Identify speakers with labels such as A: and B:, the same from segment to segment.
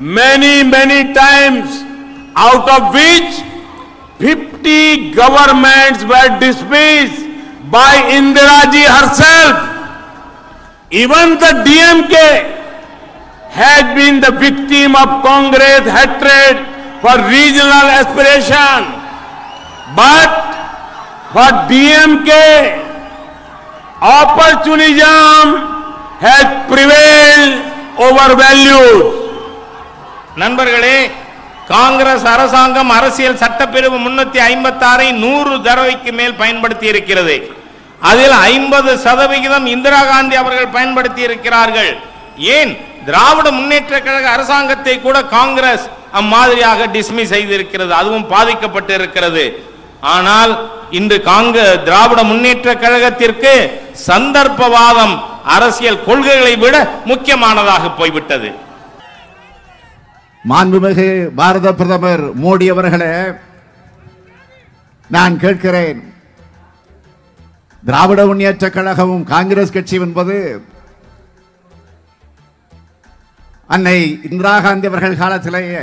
A: many, many times, out of which 50 governments were dismissed by Indira ji herself. Even the DMK had been the victim of Congress hatred for regional aspiration. But for DMK, opportunism has prevailed over values.
B: நண்பர்களே காங்கிரஸ் அரசாங்கம் அரசியல் சட்டப்பிரிவு முன்னூத்தி ஐம்பத்தி ஆறை நூறு தடவைக்கு மேல் பயன்படுத்தி இருக்கிறது. அதில் ஐம்பது சதவிகிதம் இந்திரா காந்தி அவர்கள் பயன்படுத்தி இருக்கிறார்கள். ஏன்? திராவிட முன்னேற்ற கழக அரசாங்கத்தை கூட காங்கிரஸ் அம்மாதிரியாக டிஸ்மிஸ் செய்திருக்கிறது. அதுவும் பாதிக்கப்பட்டு இருக்கிறது ஆனால் இன்று காங்க திராவிட முன்னேற்ற கழகத்திற்கு சந்தர்ப்பவாதம் அரசியல் கொள்கைகளை விட முக்கியமானதாக போய்விட்டது.
C: மாண்புமிகு பாரத பிரதமர் மோடி அவர்களே நான் கேட்கிறேன் திராவிட முன்னேற்ற கழகமும் காங்கிரஸ் கட்சி என்பது அன்னை இந்திரா காந்தி அவர்கள் காலத்திலேயே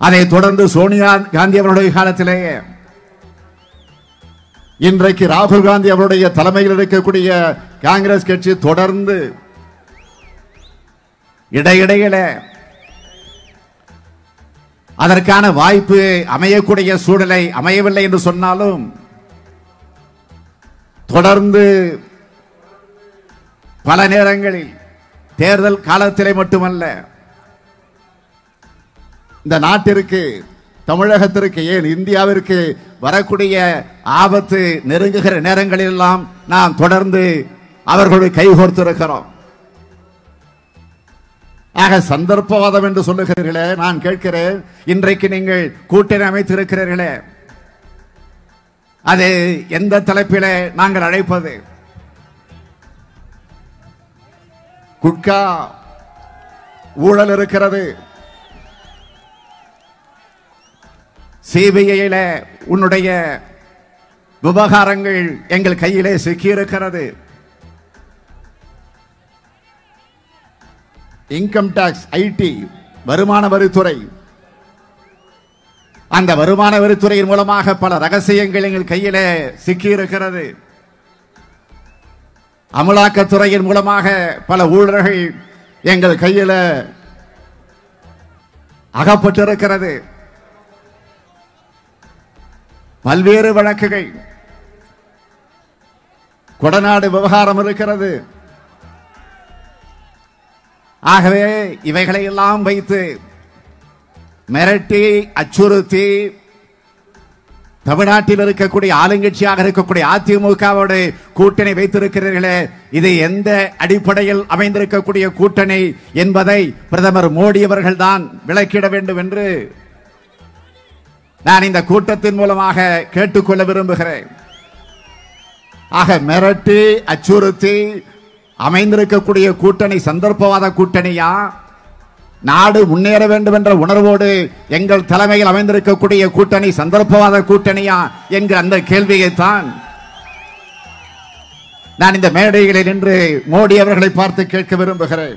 C: அதை தொடர்ந்து சோனியா காந்தி அவருடைய காலத்திலேயே இன்றைக்கு ராகுல் காந்தி அவருடைய தலைமையில் இருக்கக்கூடிய காங்கிரஸ் கட்சி தொடர்ந்து இடையிடையில அதற்கான வாய்ப்பு அமையக்கூடிய சூழலை அமையவில்லை என்று சொன்னாலும் தொடர்ந்து பல நேரங்களில் தேர்தல் காலத்திலே மட்டுமல்ல இந்த நாட்டிற்கு தமிழகத்திற்கு ஏன் இந்தியாவிற்கு வரக்கூடிய ஆபத்து நெருங்குகிற நேரங்களிலெல்லாம் நாம் தொடர்ந்து அவர்களுடைய கைகோர்த்திருக்கிறோம் ஆக சந்தர்ப்பவாதம் என்று சொல்லுகிறீர்களே நான் கேட்கிறேன் இன்றைக்கு நீங்கள் கூட்டணி அமைத்திருக்கிறீர்களே. அது எந்த தலைப்பிலே நாங்கள் அழைப்பது? குட்கா ஊழல் இருக்கிறது. சிபிஐல உன்னுடைய விவகாரங்கள் எங்கள் கையிலே சிக்கியிருக்கிறது. இன்கம் டாக்ஸ் ஐடி வருமான வரித்துறை. அந்த வருமான வரித்துறையின் மூலமாக பல ரகசியங்கள் எங்கள் கையில் சிக்கியிருக்கிறது. அமலாக்கத்துறையின் மூலமாக பல ஊழல்கள் எங்கள் கையில அகப்பட்டிருக்கிறது. பல்வேறு வழக்குகள். கொடநாடு விவகாரம் இருக்கிறது. ஆகவே இவைகளை எல்லாம் வைத்து மிரட்டி அச்சுறுத்தி தமிழ்நாட்டில் இருக்கக்கூடிய ஆளுங்கட்சியாக இருக்கக்கூடிய அதிமுகவோடு கூட்டணி வைத்திருக்கிறீர்களே இது எந்த அடிப்படையில் அமைந்திருக்கக்கூடிய கூட்டணி என்பதை பிரதமர் மோடி அவர்கள் தான் விளக்கிட வேண்டும் என்று நான் இந்த கூட்டத்தின் மூலமாக கேட்டுக்கொள்ள விரும்புகிறேன். ஆக மிரட்டி அச்சுறுத்தி அமைந்திருக்கக்கூடிய கூட்டணி சந்தர்ப்பவாத கூட்டணியா? நாடு முன்னேற வேண்டும் என்ற உணர்வோடு எங்கள் தலைமையில் அமைந்திருக்கக்கூடிய கூட்டணி சந்தர்ப்பவாத கூட்டணியா என்கிற அந்த கேள்வியைத்தான் நான் இந்த மேடைகளில் நின்று மோடி அவர்களை பார்த்து கேட்க விரும்புகிறேன்.